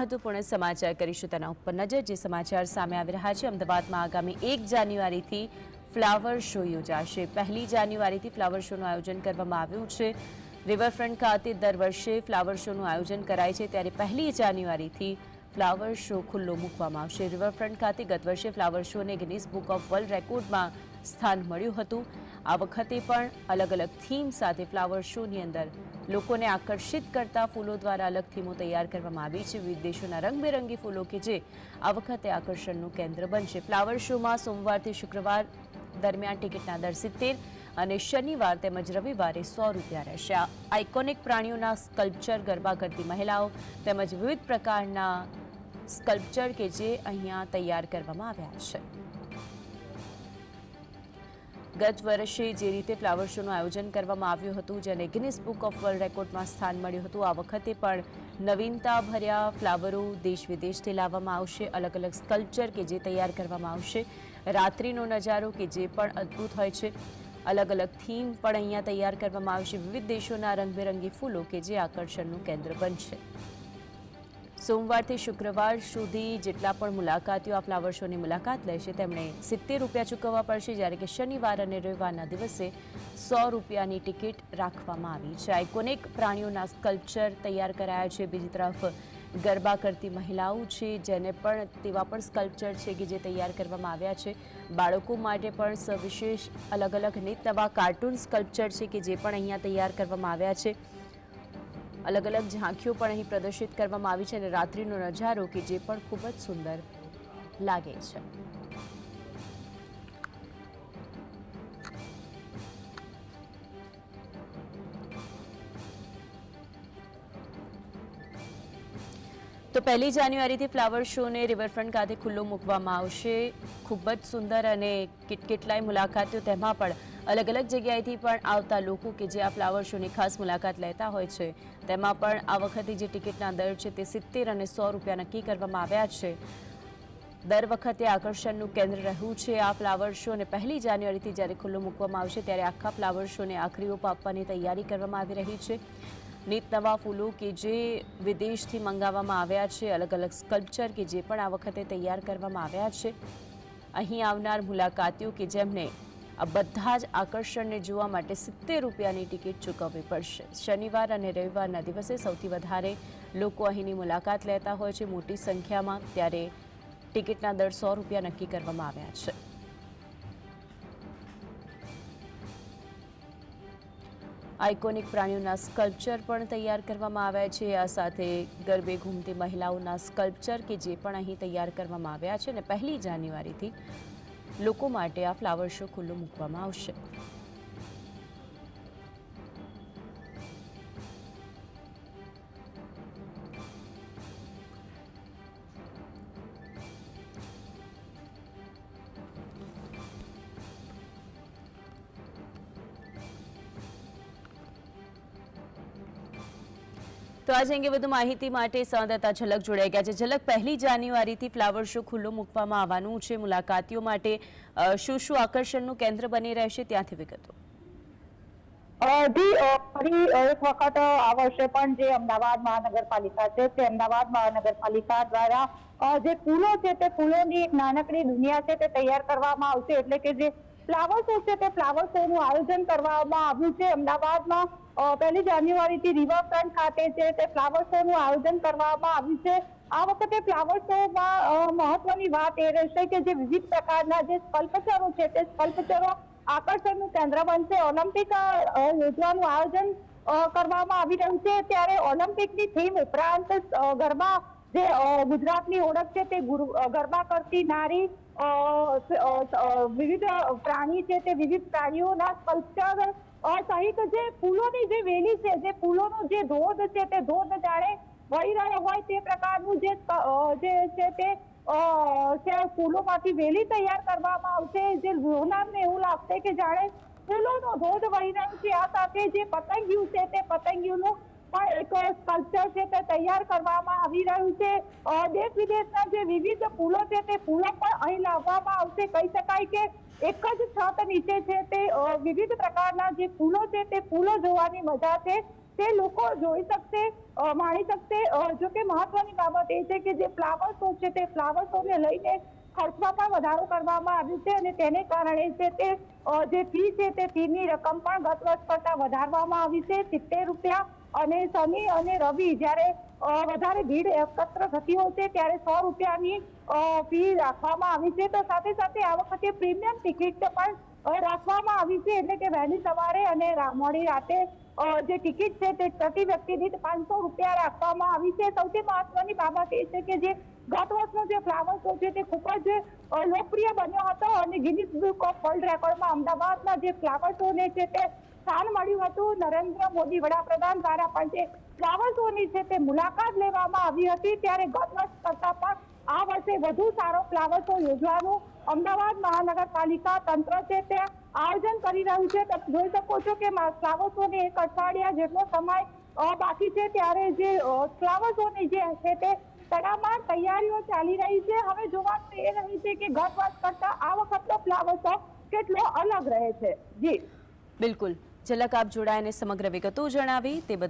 મહત્વપૂર્ણ સમાચાર કરીશું તેના ઉપર નજર. જે સમાચાર સામે આવી રહ્યા છે, અમદાવાદમાં આગામી એક જાન્યુઆરીથી ફ્લાવર શો યોજાશે. પહેલી જાન્યુઆરીથી ફ્લાવર શોનું આયોજન કરવામાં આવ્યું છે. રિવરફ્રન્ટ ખાતે દર વર્ષે ફ્લાવર શોનું આયોજન કરાય છે. ત્યારે પહેલી જાન્યુઆરીથી ફ્લાવર શો ખુલ્લો મૂકવામાં આવશે. રિવરફ્રન્ટ ખાતે ગત વર્ષે ફ્લાવર શોને ગિનિસ બુક ઓફ વર્લ્ડ રેકોર્ડમાં સ્થાન મળ્યું હતું. આ વખતે પણ અલગ અલગ થીમ સાથે ફ્લાવર શોની અંદર લોકોને આકર્ષિત કરતા ફૂલો દ્વારા અલગ થીમો તૈયાર કરવામાં આવી છે. વિવિધ દેશોના રંગબેરંગી ફૂલો કે જે આ વખતે આકર્ષણનું કેન્દ્ર બનશે. ફ્લાવર શોમાં સોમવારથી શુક્રવાર દરમિયાન ટિકિટના દર સિત્તેર અને શનિવાર તેમજ રવિવારે સો રૂપિયા રહેશે. આ આઇકોનિક પ્રાણીઓના સ્કલ્પચર ગરબા કરતી મહિલાઓ તેમજ વિવિધ પ્રકારના સ્કલ્પચર કે જે અહીંયા તૈયાર કરવામાં આવ્યા છે. ગત વર્ષે જે રીતે ફ્લાવર શોનું આયોજન કરવામાં આવ્યું હતું, જેને ગિનિસ બુક ઓફ વર્લ્ડ રેકોર્ડમાં સ્થાન મળ્યું હતું, આ વખતે પણ નવીનતા ભર્યા ફ્લાવરો દેશ વિદેશથી લાવવામાં આવશે. અલગ અલગ સ્કલ્પચર કે જે તૈયાર કરવામાં આવશે. રાત્રિનો નજારો કે જે પણ અદ્ભુત હોય છે. અલગ અલગ થીમ પણ અહીંયા તૈયાર કરવામાં આવશે. વિવિધ દેશોના રંગબેરંગી ફૂલો કે જે આકર્ષણનું કેન્દ્ર બનશે. સોમવારથી શુક્રવાર સુધી જેટલા પણ મુલાકાતીઓ આ ફ્લાવર શોની મુલાકાત લેશે, તેમણે સિત્તેર રૂપિયા ચૂકવવા પડશે, જ્યારે કે શનિવાર અને રવિવારના દિવસે સો રૂપિયાની ટિકિટ રાખવામાં આવી છે. આઇકોનિક પ્રાણીઓના સ્કલ્પચર તૈયાર કરાયા છે. બીજી તરફ ગરબા કરતી મહિલાઓ છે, જેને પણ તેવા પણ સ્કલ્પચર છે કે જે તૈયાર કરવામાં આવ્યા છે. બાળકો માટે પણ સવિશેષ અલગ અલગ નવા કાર્ટૂન સ્કલ્પચર છે કે જે પણ અહીંયા તૈયાર કરવામાં આવ્યા છે. અલગ અલગ ઝાંખીઓ પણ અહીં પ્રદર્શિત કરવામાં આવી છે અને રાત્રિનો નજારો કે જે પણ ખૂબ જ સુંદર લાગે છે. તો પહેલી જાન્યુઆરીથી ફ્લાવર શોને રિવરફ્રન્ટ ખાતે ખુલ્લો મૂકવામાં આવશે. ખૂબ જ સુંદર અને કેટ કેટલાય મુલાકાતીઓ તેમાં પણ અલગ અલગ જગ્યાએથી પણ આવતા લોકો કે જે આ ફ્લાવર શોની ખાસ મુલાકાત લેતા હોય છે, તેમાં પણ આ વખતે જે ટિકિટના દર છે તે સિત્તેર અને સો રૂપિયા નક્કી કરવામાં આવ્યા છે. દર વખતે આકર્ષણનું કેન્દ્ર રહ્યું છે આ ફ્લાવર શો અને પહેલી જાન્યુઆરીથી જ્યારે ખુલ્લો મૂકવામાં આવશે ત્યારે આખા ફ્લાવર શોને આખરી ઓપ આપવાની તૈયારી કરવામાં આવી રહી છે. નીત નવા ફૂલો કે જે વિદેશથી મંગાવવામાં આવ્યા છે અલગ અલગ સ્કલ્પચર કે જે પણ આ વખતે તૈયાર કરવામાં આવ્યા છે. અહીં આવનાર મુલાકાતીઓ કે જેમને આ બધા જ આકર્ષણને જોવા માટે સિત્તેર રૂપિયાની ટિકિટ ચૂકવવી પડશે. શનિવાર અને રવિવારના દિવસે સૌથી વધારે લોકો અહીંની મુલાકાત લેતા હોય છે. મોટી સંખ્યામાં ત્યારે ટિકિટના દર સો રૂપિયા નક્કી કરવામાં આવ્યા છે. આઇકોનિક પ્રાણીઓના સ્કલ્પચર પણ તૈયાર કરવામાં આવ્યા છે. આ સાથે ગરબે ઘૂમતી મહિલાઓના સ્કલ્પચર કે જે પણ અહીં તૈયાર કરવામાં આવ્યા છે અને પહેલી જાન્યુઆરીથી લોકો માટે આ ફ્લાવર શો ખુલ્લો મૂકવામાં આવશે. તો આજે અંગે વધુ માહિતી માટે સંવાદદાતા ઝલક જોડાઈ ગયા છે. ઝલક, પહેલી જાન્યુઆરીથી ફ્લાવર શો ખુલ્લો મૂકવામાં આવવાનું છે. મુલાકાતીઓ માટે શું શું આકર્ષણનું કેન્દ્ર બની રહેશે ત્યાંથી વિગતો. ફરી એક વખત આ વર્ષે પણ જે અમદાવાદ મહાનગરપાલિકા છે, તે અમદાવાદ મહાનગરપાલિકા દ્વારા જે ફૂલો છે તે ફૂલોની એક નાનકડી દુનિયા છે તે તૈયાર કરવામાં આવશે. એટલે કે જે ફ્લાવર શો છે તે ફ્લાવર શો નું આયોજન કરવામાં આવ્યું છે. અમદાવાદમાં પહેલી જાન્યુઆરીથી રિવરફ્રન્ટ ખાતે છે તે ફ્લાવર શો નું આયોજન કરવામાં આવ્યું છે. આ વખતે ફ્લાવર શોમાં મહત્વની વાત એ રહેશે કે જે વિવિધ પ્રકારના જે સ્કલ્પચરો છે તે સ્કલ્પચરો આકર્ષણનું કેન્દ્ર બનશે. ઓલિમ્પિક યોજવાનું આયોજન કરવામાં આવી રહ્યું છે. ત્યારે ઓલિમ્પિકની થીમ ઉપરાંત ગરબા જે ગુજરાતની ઓળખ છે તે ગુરુ- ગરબા કરતી નારી વિવિધ પ્રાણી છે તે વિવિધ પ્રાણીઓના સ્કલ્પચર સહિત જે ફૂલોની જે વેલી છે, જે ફૂલોનો જે ધોધ છે તે ધોધ જાણે વહી રહ્યો હોય તે પ્રકારનું જે જે છે તે ફૂલોમાંથી વેલી તૈયાર કરવામાં આવશે. જે જોનારને એવું લાગશે કે જાણે ફૂલોનો ધોધ વહી રહ્યો છે. આ સાથે જે પતંગિયું છે તે પતંગિયુંનું પણ એક સ્કલ્પચર છે તે તૈયાર કરવામાં આવી રહ્યું છે. દેશ વિદેશના જે વિવિધ ફૂલો છે તે ફૂલો પણ અહીં લાવવામાં આવશે. કહી શકાય કે એક જ છત નીચે છે તે વિવિધ પ્રકારના જે ફૂલો છે તે ફૂલો જોવાની મજા છે. તે લોકો જોઈ શકશે માણી શકશે. જો કે મહત્વની બાબત એ છે કે જે ફ્લાવર શો છે તે ફ્લાવર શોને લઈને ખર્ચમાં પણ વધારો કરવામાં આવ્યો છે અને તેને કારણે છે તે જે ફી છે તે ફીની રકમ પણ ગત વર્ષ કરતા વધારવામાં આવી છે. સિત્તેર રૂપિયા અને શનિ અને રવિ જ્યારે વધારે ભીડ એકત્ર થતી હોય છે, ત્યારે સો રૂપિયાની ફી રાખવામાં આવી છે. તો સાથે સાથે આ વખતે પ્રીમિયમ ટિકિટ પણ રાખવામાં આવી છે. એટલે કે વહેલી સવારે અને મોડી રાતે જે ટિકિટ છે તે પ્રતિ વ્યક્તિ દીઠ પાંચસો રૂપિયા રાખવામાં આવી છે. સૌથી મહત્વની બાબત એ છે કે જે ગત વર્ષનો જે ફ્લાવર શો છે તે ખૂબ જ લોકપ્રિય બન્યો હતો. અને ગિનિસ બુક ઓફ વર્લ્ડ રેકોર્ડમાં અમદાવાદના જે ફ્લાવર શો ને છે તે સ્થાન મળ્યું હતું. નરેન્દ્ર મોદી વડાપ્રધાન દ્વારા પણ જે ફ્લાવર્સોની છે તે મુલાકાત લેવામાં આવી હતી. ત્યારે ગત વર્ષ કરતા પણ આ વર્ષે વધુ સારો ફ્લાવર શો યોજવાનું અમદાવાદ મહાનગરપાલિકા તંત્ર છે તે આયોજન કરી રહ્યું છે. જોઈ શકો છો કે ફ્લાવર શો એક અઠવાડિયા જેટલો સમય બાકી છે. ત્યારે જે ફ્લાવર શોની જે છે તે તડામાર તૈયારીઓ ચાલી રહી છે. હવે જોવાનું એ રહ્યું છે કે ગત વર્ષ કરતા આ વખતનો ફ્લાવર શો કેટલો અલગ રહે છે. જી. બિલકુલ. ઝલક આપ જોડાયને સમગ્ર વિગતો જણાવી તે